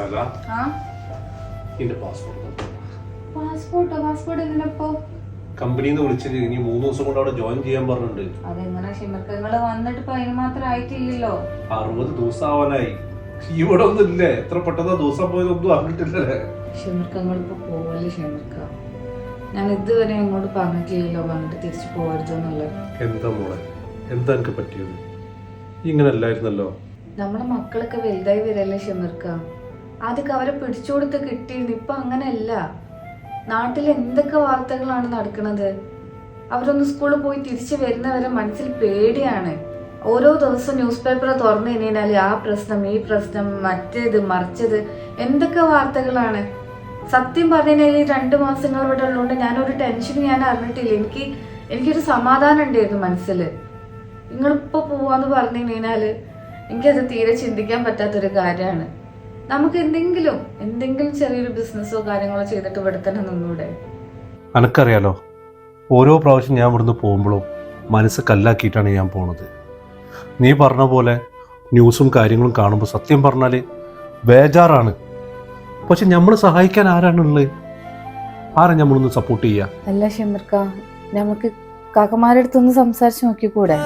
ആ? എന്റെ passport പാസ്പോർട്ടോ? Passport എന്തിനപ്പോ കമ്പനിയിൽ നിന്ന് വിളിച്ചിട്ട് ഇനി മൂന്ന് ദിവസം കൊണ്ട് അവിടെ ജോയിൻ ചെയ്യാൻ പറഞ്ഞിട്ടുണ്ട്. അതെങ്ങനെ? ഷിമർക്ക് വന്നിട്ട് ഇപ്പൊ അതിന് മാത്രം ആയിട്ടില്ലല്ലോ. അറുപത് ദിവസം ആവാനായി ഇവിടെ ഒന്നും ഇല്ലേ. എത്ര പെട്ടെന്ന് ദിവസം പോയതൊന്നും അറിഞ്ഞിട്ടില്ലല്ലേ? ഷിമർക്ക് ഇപ്പൊ പോവല്ലേ ഷിമർക്ക ഞാൻ ഇതുവരെ അങ്ങോട്ട് പറഞ്ഞിട്ടില്ലല്ലോ. വന്നിട്ട് തിരിച്ചു പോകരുത് എന്നുള്ളത് എന്താ മോളെ? എന്താ എനിക്ക് പറ്റിയത്? ഇങ്ങനെ അല്ലായിരുന്നല്ലോ നമ്മളെ മക്കളൊക്കെ വലുതായി വരല്ലേ ഷിമർക്ക ആദ്യമൊക്കെ അവരെ പിടിച്ചു കൊടുത്ത് കിട്ടിയിരുന്നു ഇപ്പൊ അങ്ങനെയല്ല. നാട്ടിൽ എന്തൊക്കെ വാർത്തകളാണ് നടക്കുന്നത്? അവരൊന്ന് സ്കൂളിൽ പോയി തിരിച്ചു വരുന്നവരെ മനസ്സിൽ പേടിയാണ്. ഓരോ ദിവസം ന്യൂസ് പേപ്പർ തുറന്നു കഴിഞ്ഞാൽ ആ പ്രശ്നം ഈ പ്രശ്നം മറ്റേത് മറിച്ചത് എന്തൊക്കെ വാർത്തകളാണ്? സത്യം പറഞ്ഞാൽ ഈ രണ്ട് മാസങ്ങൾ ഇവിടെ ഉള്ളതുകൊണ്ട് ഞാനൊരു ടെൻഷൻ ഞാൻ അറിഞ്ഞിട്ടില്ല. എനിക്ക് എനിക്കൊരു സമാധാനം ഉണ്ടായിരുന്നു മനസ്സിൽ നിങ്ങളിപ്പോൾ പോവാന്ന് പറഞ്ഞു കഴിഞ്ഞാൽ എനിക്കത് തീരെ ചിന്തിക്കാൻ പറ്റാത്തൊരു കാര്യമാണ്. നമുക്ക് എന്തെങ്കിലും എന്തെങ്കിലും ചെറിയൊരു ബിസിനസ്സോ കാര്യങ്ങളോ ചെയ്തിട്ട് ഇവിടെ തന്നെ നിന്നൂടെ? അനക്കറിയാലോ ഓരോ പ്രാവശ്യം ഞാൻ ഇവിടുന്ന് പോകുമ്പോഴും മനസ്സ് കല്ലാക്കിയിട്ടാണ് ഞാൻ പോണത്. നീ പറഞ്ഞ പോലെ ന്യൂസും കാര്യങ്ങളും കാണുമ്പോൾ സത്യം പറഞ്ഞാൽ ബേജാറാണ്. പക്ഷെ നമ്മൾ സഹായിക്കാൻ ആരാണുള്ളത്? ആരാ നമ്മളൊന്ന് സപ്പോർട്ട് ചെയ്യാ? അല്ല ഷെമിർക്ക നമുക്ക് കാക്കമാരുടെ അടുത്തൊന്ന് സംസാരിച്ച് നോക്കിക്കൂടെ?